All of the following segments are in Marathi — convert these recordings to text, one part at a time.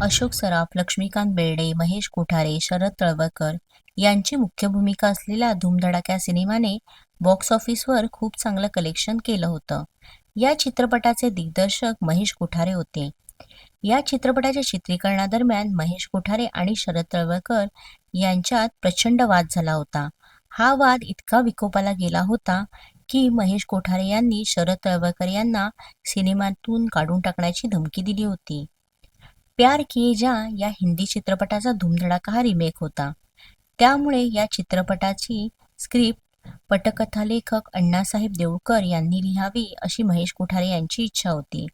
अशोक सराफ, लक्ष्मीकांत बेर्डे, महेश कोठारे, शरद तळवलकर यांची मुख्य भूमिका असलेल्या धूमधडाक्या सिनेमाने बॉक्स ऑफिसवर खूप चांगलं कलेक्शन केलं होतं. या चित्रपटाचे दिग्दर्शक महेश कोठारे होते. या चित्रपटाच्या चित्रीकरणादरम्यान महेश कोठारे आणि शरद तळवळकर यांच्यात प्रचंड वाद झाला होता. हा वाद इतका विकोपाला गेला होता की महेश कोठारे यांनी शरद तळवलकर यांना सिनेमातून काढून टाकण्याची धमकी दिली होती. प्यार किए जा या हिंदी चित्रपटाचा धुमधडाका हा रिमेक होता. त्यामुळे या चित्रपटाची स्क्रिप्ट पटकथा लेखक अण्णासाहेब देऊळकर यांनी लिहावी अशी महेश कोठारे यांची इच्छा होती.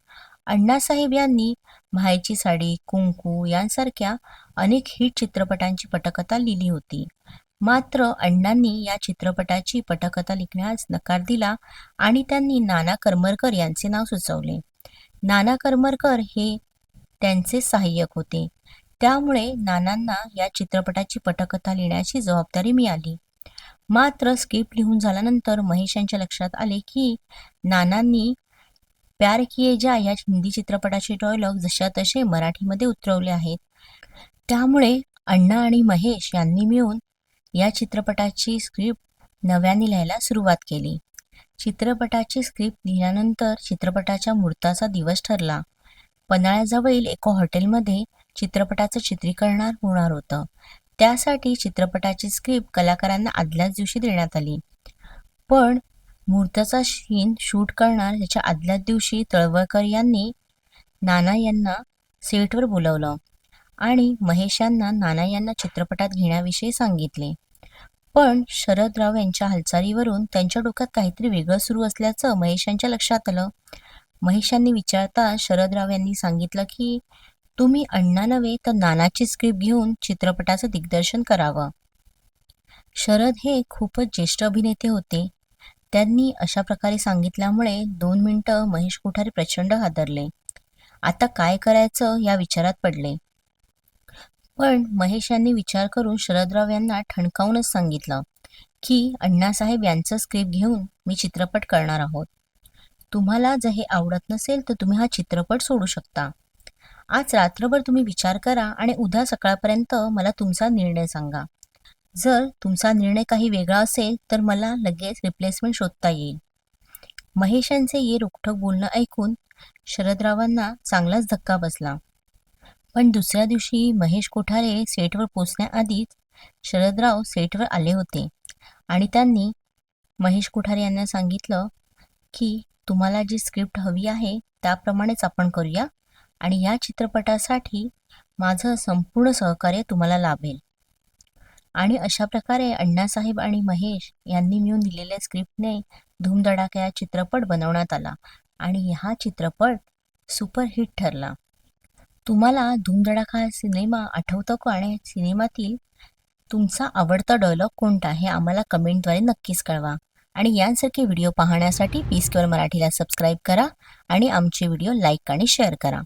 अण्णासाहेब यांनी मायची साडी, कुंकू यांसारख्या अनेक हिट चित्रपटांची पटकथा लिहिली होती. मात्र अण्णांनी या चित्रपटाची पटकथा लिहिण्यास नकार दिला आणि त्यांनी नाना करमरकर यांचे नाव सुचवले. नाना करमरकर हे त्यांचे सहाय्यक होते. त्यामुळे नानांना या चित्रपटाची पटकथा लिहिण्याची जबाबदारी मिळाली. मात्र स्क्रिप्ट लिहून झाल्यानंतर महेश यांच्या लक्षात आले की नानांनी प्यार किए जा या हिंदी चित्रपटाचे डायलॉग जशा तसे मराठीमध्ये उतरवले आहेत. त्यामुळे अण्णा आणि महेश यांनी मिळून या चित्रपटाची स्क्रिप्ट नव्याने लिहायला सुरुवात केली. चित्रपटाची स्क्रिप्ट लिहिल्यानंतर चित्रपटाच्या मुहूर्ताचा दिवस ठरला. पन्हाळ्याजवळील एका हॉटेलमध्ये चित्रपटाचं चित्रीकरण होणार होतं. त्यासाठी चित्रपटाची स्क्रिप्ट कलाकारांना आदल्याच दिवशी देण्यात आली. पण मुहूर्ताचा सीन शूट करणार याच्या आदल्याच दिवशी तळवळकर यांनी नाना यांना सेटवर बोलावलं आणि महेश यांना नाना यांना चित्रपटात घेण्याविषयी सांगितले. पण शरदराव यांच्या हालचालीवरून त्यांच्या डोक्यात काहीतरी वेगळं सुरू असल्याचं महेश यांच्या लक्षात आलं. महेशांनी विचारता शरदराव यांनी सांगितलं की तुम्ही अण्णा नव्हे तर नानाची स्क्रिप्ट घेऊन चित्रपटाचं दिग्दर्शन करावं. शरद हे खूपच ज्येष्ठ अभिनेते होते. त्यांनी अशा प्रकारे सांगितल्यामुळे दोन मिनिटं महेश कोठारे प्रचंड हादरले. आता काय करायचं या विचारात पडले. पण महेश यांनी विचार करून शरदराव यांना ठणकावूनच सांगितलं की अण्णासाहेब यांचं स्क्रिप्ट घेऊन मी चित्रपट करणार आहोत. तुम्हाला जर हे आवडत नसेल तर तुम्ही हा चित्रपट सोडू शकता. आज रात्रभर तुम्ही विचार करा आणि उद्या सकाळपर्यंत मला तुमचा निर्णय सांगा. जर तुमचा निर्णय काही वेगळा असेल तर मला लगेच रिप्लेसमेंट शोधता येईल. महेश यांचे हे रोखठोक बोलणं ऐकून शरदरावांना चांगलाच धक्का बसला. पण दुसऱ्या दिवशी महेश कोठारे सेटवर पोचण्याआधीच शरदराव सेटवर आले होते आणि त्यांनी महेश कोठारे यांना सांगितलं की तुम्हाला जी स्क्रिप्ट हवी आहे त्याप्रमाणेच आपण करूया आणि या चित्रपटासाठी माझं संपूर्ण सहकार्य तुम्हाला लाभेल. आणि अशा प्रकारे अण्णासाहेब आणि महेश यांनी मिळून दिलेल्या स्क्रिप्टने धूमधडाका हा चित्रपट बनवण्यात आला आणि हा चित्रपट सुपरहिट ठरला. तुम्हाला धूमधडाका हा सिनेमा आठवतो का आणि सिनेमातील तुमचा आवडता डायलॉग कोणता हे आम्हाला कमेंटद्वारे नक्कीच कळवा. आणि यांसारखे व्हिडिओ पाहण्यासाठी पी स्क्वेअर मराठीला सबस्क्राईब करा आणि आमचे व्हिडिओ लाईक आणि शेअर करा.